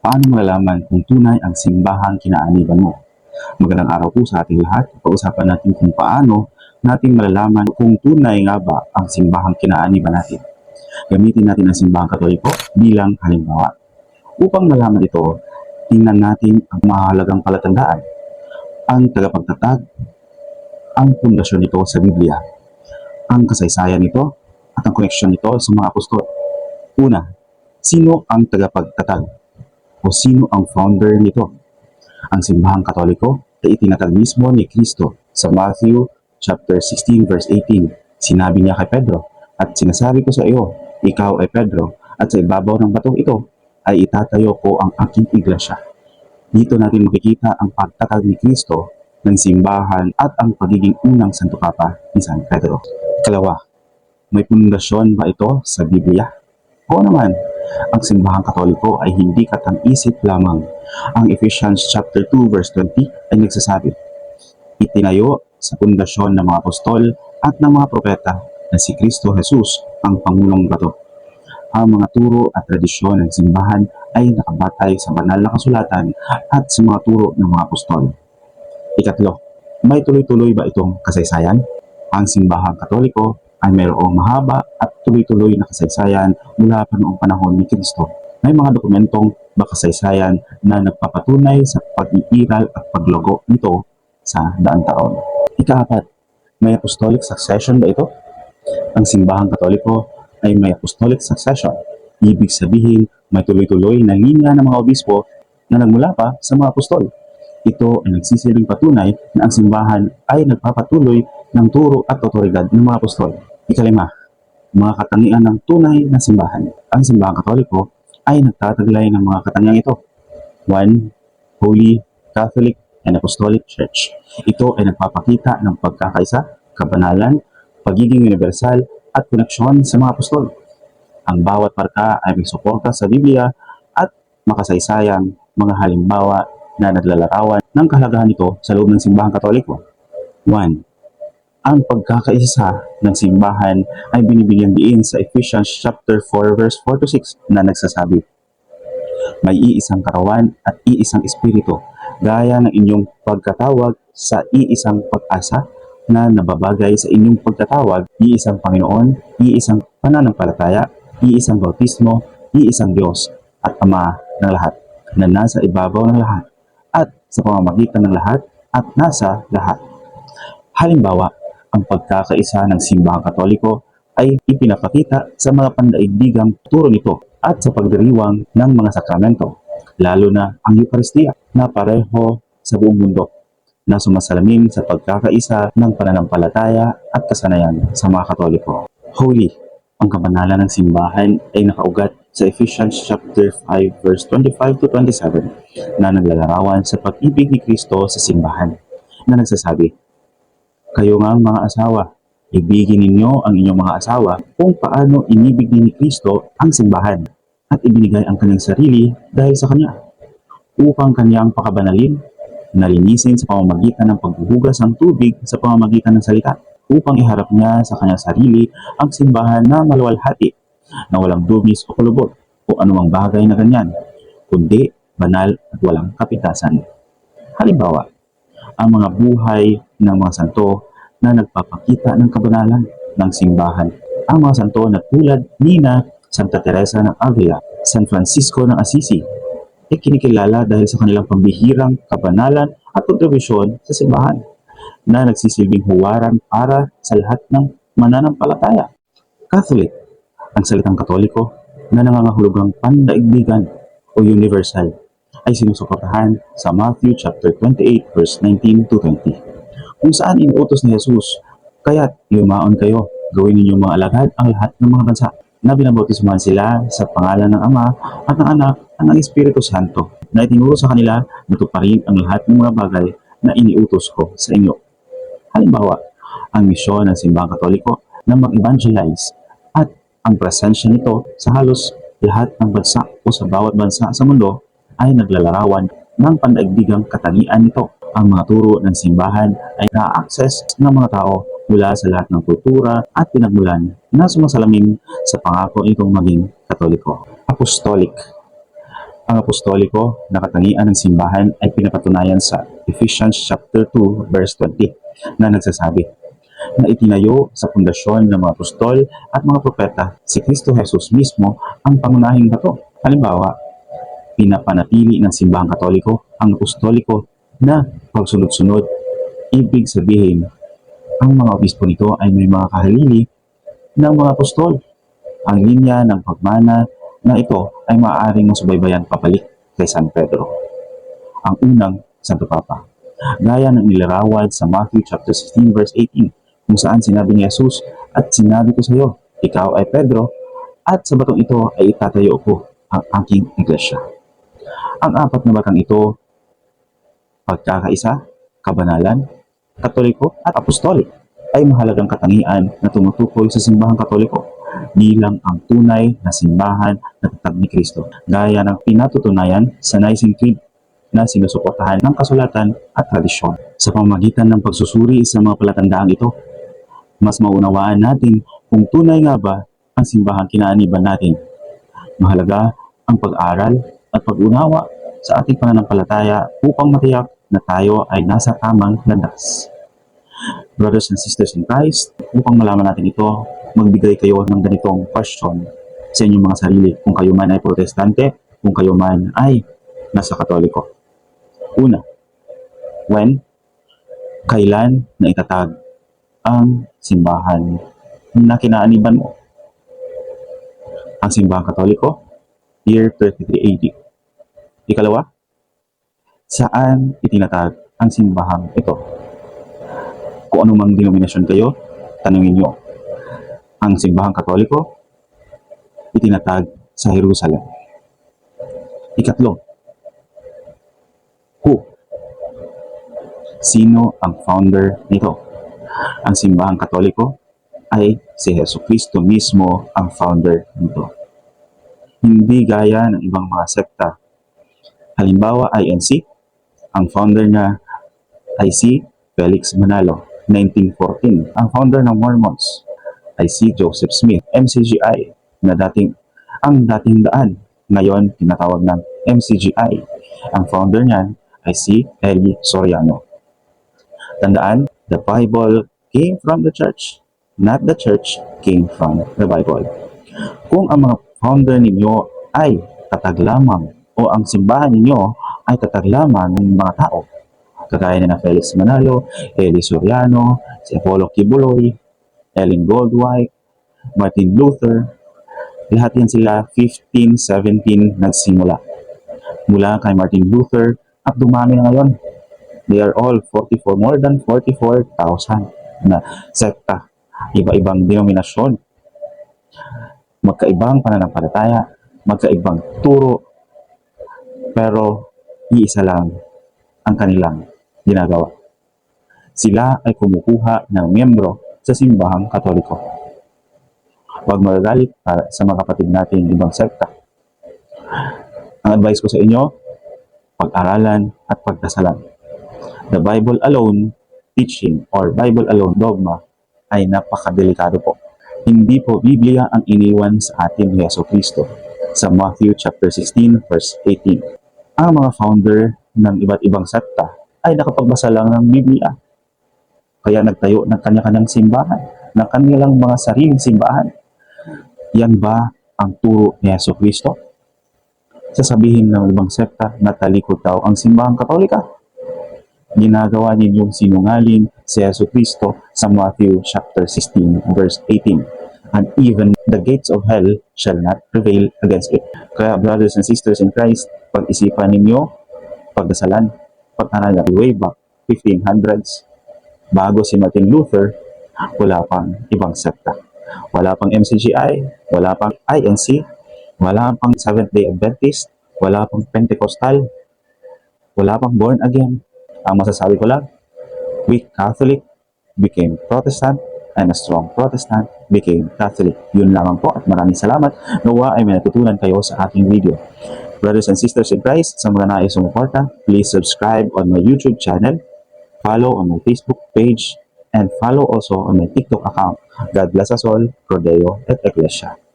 Paano malalaman kung tunay ang simbahang kinaaniban mo? Magandang araw po sa ating lahat. Pag-usapan natin kung paano natin malalaman kung tunay nga ba ang simbahang kinaaniban natin. Gamitin natin ang simbahang katoliko bilang halimbawa. Upang malaman ito, tingnan natin ang mahalagang palatandaan. Ang tagapagtatag, ang pundasyon nito sa Biblia, ang kasaysayan nito, at ang koneksyon nito sa mga apostol. Una, sino ang tagapagtatag? O sino ang founder nito? Ang simbahang katoliko ay itinatag mismo ni Kristo sa Matthew chapter 16 verse 18. Sinabi niya kay Pedro, At sinasabi ko sa iyo, ikaw ay Pedro, at sa ibabaw ng batong ito ay itatayo ko ang aking iglesia. Dito natin makikita ang pagtatag ni Kristo ng simbahan at ang pagiging unang Santo Papa ni San Pedro. Ikalawa, may pundasyon ba ito sa Biblia? Oo naman, ang simbahang katoliko ay hindi katang-isip lamang. Ang Ephesians chapter 2 verse 20 ay nagsasabi, Itinayo sa pundasyon ng mga apostol at ng mga propeta na si Kristo Jesus ang Pangulong Bato. Ang mga turo at tradisyon ng simbahan ay nakabatay sa banal na kasulatan at sa mga turo ng mga apostol. Ikatlo, may tuloy-tuloy ba itong kasaysayan? Ang simbahang katoliko ay mayroong mahaba at tuloy-tuloy na kasaysayan mula pa noong panahon ni Kristo. May mga dokumentong makasaysayan na nagpapatunay sa pag-iiral at paglogo nito sa daang taon. Ikaapat, may apostolic succession ba ito? Ang simbahang katoliko ay may apostolic succession. Ibig sabihin, may tuloy-tuloy na linya ng mga obispo na nagmula pa sa mga apostol. Ito ay nagsisilbing patunay na ang simbahan ay nagpapatuloy ng turo at otoridad ng mga apostol. Ikalima, mga katangian ng tunay na simbahan. Ang simbahang katoliko ay nagtataglay ng mga katangian ito. 1. Holy, Catholic, and Apostolic Church. Ito ay nagpapakita ng pagkakaisa, kabanalan, pagiging universal, at koneksyon sa mga apostol. Ang bawat parka ay may suporta sa Biblia at makasaysayang mga halimbawa na naglalarawan ng kahalagahan nito sa loob ng simbahang katoliko. 1. Ang pagkakaisa ng simbahan ay binibigyan diin sa Ephesians chapter 4 verse 4 to 6 na nagsasabi, May iisang karawan at iisang espiritu, gaya ng inyong pagkatawag sa iisang pag-asa na nababagay sa inyong pagkatawag, iisang Panginoon, iisang pananampalataya, iisang bautismo, iisang Diyos at Ama ng lahat, na nasa ibabaw ng lahat, at sa pamamagitan ng lahat, at nasa lahat. Halimbawa, ang pagkakaisa ng simbahang katoliko ay ipinapakita sa mga pandaigdigang turo nito at sa pagdiriwang ng mga sakramento, lalo na ang Eucharistia na pareho sa buong mundo na sumasalamin sa pagkakaisa ng pananampalataya at kasanayan sa mga katoliko. Holy, ang kabanalan ng simbahan ay nakaugat sa Ephesians chapter 5 verse 25 to 27 na naglalarawan sa pag-ibig ni Kristo sa simbahan na nagsasabi, Kayo nga mga asawa, ibigin ninyo ang inyong mga asawa kung paano inibig ni Kristo ang simbahan at ibinigay ang kanyang sarili dahil sa kanya upang kanyang pakabanalin, nalinisin sa pamamagitan ng paghuhugas ng tubig sa pamamagitan ng salita upang iharap niya sa kanyang sarili ang simbahan na maluwalhati na walang dugis o kulubot o anumang bagay na ganyan, kundi banal at walang kapitasan. Halimbawa, ang mga buhay ng mga santo na nagpapakita ng kabanalan ng simbahan. Ang mga santo na tulad ni Santa Teresa ng Avila, San Francisco ng Assisi, ay kinikilala dahil sa kanilang pambihirang kabanalan at kontribusyon sa simbahan na nagsisilbing huwaran para sa lahat ng mananampalataya. Catholic, ang salitang katoliko na nangangahulugang pandaigdigan o universal ay sinusuportahan sa Matthew chapter 28 verse 19 to 20 kung saan inuutos ni Jesus kaya't yumaon kayo gawin ninyong mga alagad ang lahat ng mga bansa. Na binabautismuhan sila sa pangalan ng Ama at ng Anak at ng Espiritu Santo. Na itinuro sa kanila na tuparin ang lahat ng mga bagay na iniutos ko sa inyo. Halimbawa, ang misyon ng simbahang katoliko na mag-evangelize at ang presensya nito sa halos lahat ng bansa o sa bawat bansa sa mundo ay naglalarawan ng pandaigdigang katangian nito. Ang mga turo ng simbahan ay na-access ng mga tao mula sa lahat ng kultura at pinagmulan na sumasalamin sa pangako nitong maging katoliko. Apostolic Ang apostoliko na katangian ng simbahan ay pinapatunayan sa Ephesians chapter 2 verse 20 na nagsasabi na itinayo sa pundasyon ng mga apostol at mga propeta si Kristo Jesus mismo ang pangunahing bato. Halimbawa, pinapanatili ng simbahang katoliko ang apostoliko na pagsunod-sunod. Ibig sabihin, ang mga obispo nito ay may mga kahalili ng mga apostol. Ang linya ng pagmana na ito ay maaaring masubaybayan papalik kay San Pedro, ang unang Santo Papa. Gaya ng nilarawan sa Matthew chapter 16 verse 18 kung saan sinabi ni Jesus at sinabi ko sa iyo, ikaw ay Pedro at sa batong ito ay itatayo ko ang aking iglesia. Ang apat na batang ito, pagkakaisa, kabanalan, katoliko at apostolik ay mahalagang katangian na tumutukoy sa simbahang katoliko bilang ang tunay na simbahan na tatag ni Kristo, gaya ng pinatutunayan sa Nicene Creed na sinusuportahan ng kasulatan at tradisyon. Sa pamamagitan ng pagsusuri sa mga palatandaang ito, mas maunawaan natin kung tunay nga ba ang simbahang kinaaniban natin. Mahalaga ang pag-aral at pag-unawa sa ating pananampalataya upang matiyak na tayo ay nasa tamang landas. Brothers and sisters in Christ, upang malaman natin ito, magbigay kayo ng ganitong question sa inyong mga sarili kung kayo man ay protestante, kung kayo man ay nasa katoliko. Una, when, kailan na itatag ang simbahan na kinaaniban mo? Ang simbahang katoliko, year 33 AD. Ikalawa, saan itinatag ang simbahang ito? Kung anumang denominasyon kayo, tanungin nyo. Ang simbahang katoliko, itinatag sa Jerusalem. Ikatlo, who? Sino ang founder nito? Ang simbahang katoliko ay si Yesu Kristo mismo ang founder nito. Hindi gaya ng ibang mga sekta. Halimbawa, INC, ang founder niya ay si Felix Manalo, 1914. Ang founder ng Mormons ay si Joseph Smith, MCGI, na dating ang dating daan. Ngayon, tinatawag ng MCGI. Ang founder niyan ay si Eli Soriano. Tandaan, the Bible came from the church, not the church came from the Bible. Kung ang mga founder ninyo ay tatag lamang o ang simbahan ninyo ay tatag lamang ng mga tao, kagaya na Felix Manalo, Eli Soriano, si Apollo Kibuloy, Ellen Goldwhite, Martin Luther, lahat yan sila 15, 17 nagsimula. Mula kay Martin Luther at dumami na ngayon. They are all 44, more than 44,000 na sekta. Iba-ibang denominasyon. Magkaibang pananampalataya, magkaibang turo, pero iisa lang ang kanilang ginagawa. Sila ay kumukuha ng miyembro sa simbahang katoliko. Huwag magagalit sa mga kapatid nating ibang sekta. Ang advice ko sa inyo, pag-aralan at pagdasalan. The Bible alone teaching or Bible alone dogma ay napakadelikado po. Hindi po Biblia ang iniwan sa atin ni Yeso Kristo sa Matthew chapter 16 verse 18. Ang mga founder ng iba't ibang sekta ay nakapagbasa lang ng Biblia. Kaya nagtayo ng kanya-kanyang simbahan, ng kanilang mga sariling simbahan. Yan ba ang turo ni Yeso Kristo? Sasabihin ng ibang sekta na talikod daw ang simbahang katolika. Ginagawa ninyong sinungaling si Yeso Kristo sa Matthew chapter 16 verse 18. And even the gates of hell shall not prevail against it. Kaya brothers and sisters in Christ, pag-isipan ninyo, pagdasalan, pag-aralan way back 1500s, bago si Martin Luther, wala pang ibang sekta. Wala pang MCGI, wala pang INC, wala pang Seventh-day Adventist, wala pang Pentecostal, wala pang born again. Ang masasabi ko lang, weak Catholic became Protestant and a strong Protestant became Catholic. Yun lamang po at maraming salamat. Nawa ay may natutunan kayo sa aking video. Brothers and sisters in Christ, sa mga nais sumuporta, please subscribe on my YouTube channel, follow on my Facebook page, and follow also on my TikTok account. God bless us all, Rodeo at Ecclesia.